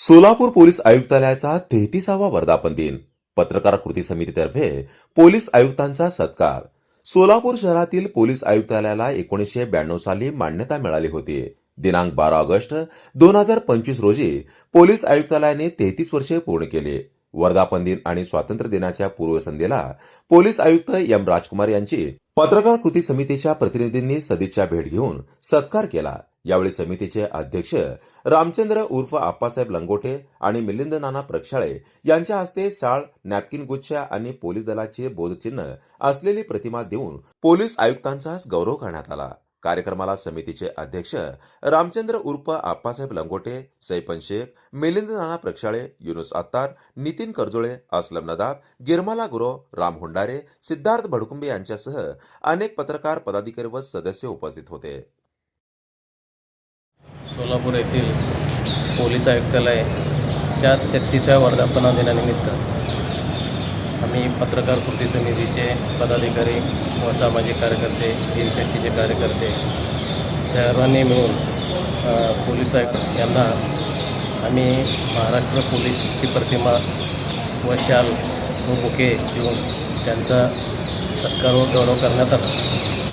Solapur police आयुक्तालयाचा तेहतीसावा वर्धापन दिन. पत्रकार कृती समितीतर्फे पोलीस आयुक्तांचा सत्कार. सोलापूर शहरातील पोलीस आयुक्तालयाला एकोणीसशे ब्याण्णव साली मान्यता मिळाली होती. दिनांक बारा ऑगस्ट दोन हजार पंचवीस रोजी पोलीस आयुक्तालयाने तेहतीस वर्षे पूर्ण केली. वर्धापन दिन आणि स्वातंत्र्य दिनाच्या पूर्वसंध्येला पोलीस आयुक्त एम राजकुमार यांची पत्रकार कृती समितीच्या प्रतिनिधींनी सदिच्छा भेट घेऊन सत्कार केला. यावेळी समितीचे अध्यक्ष रामचंद्र उर्फ आप्पासाहेब लंगोटे आणि मिलिंद नाना प्रक्षाळे यांच्या हस्ते शाळ नॅपकिन गुच्छ आणि पोलीस दलाचे बोधचिन्ह असलेली प्रतिमा देऊन पोलीस आयुक्तांचा गौरव करण्यात आला. कार्यक्रमाला समितीचे अध्यक्ष रामचंद्र उर्फ आप्पासाहेब लंगोटे सैपन शेख मिलिंद नाना प्रक्षाळे युनुस अत्तार नितीन करजोळे असलम नदाब गिरमाला गुरो राम हुंडारे सिद्धार्थ भडकुंबे यांच्यासह अनेक पत्रकार पदाधिकारी व सदस्य उपस्थित होते. सोलापूर येथील पोलीस आयुक्तालयाच्या तेहतीसव्या वर्धापना दिनानिमित्त आम्ही पत्रकार कृती समितीचे पदाधिकारी व सामाजिक कार्यकर्ते दिनशक्तीचे कार्यकर्ते सर्वांनी मिळून पोलीस आयुक्त यांना आम्ही महाराष्ट्र पोलीसची प्रतिमा व शाल व बुके देऊन त्यांचा सत्कार व गौरव करण्यात आला.